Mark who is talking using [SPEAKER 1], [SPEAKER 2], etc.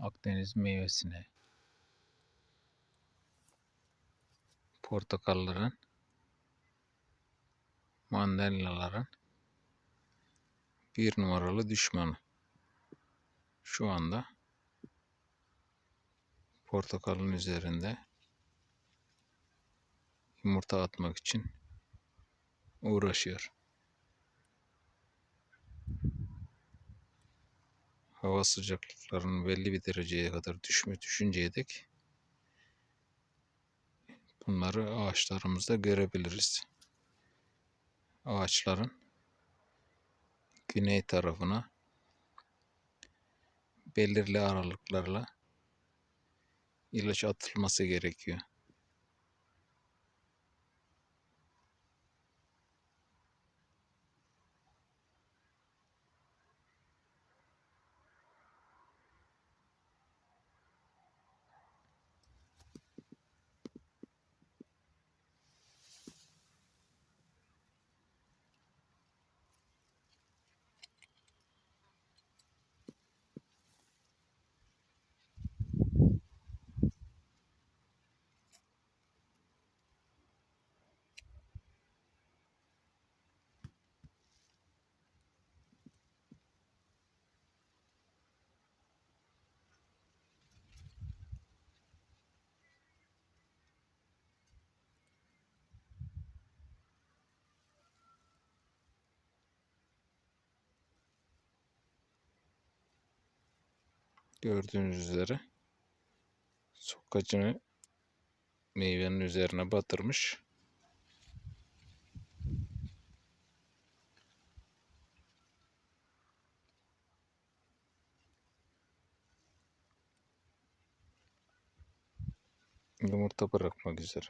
[SPEAKER 1] Akdeniz meyvesine, portakalların, mandalinaların bir numaralı düşmanı. Şu anda portakalın üzerinde yumurta atmak için uğraşıyor. Hava sıcaklıklarının belli bir dereceye kadar düşme düşünceye dek bunları ağaçlarımızda görebiliriz. Ağaçların güney tarafına belirli aralıklarla ilaç atılması gerekiyor. Gördüğünüz üzere sokkacını meyvenin üzerine batırmış. Yumurta bırakmak üzere.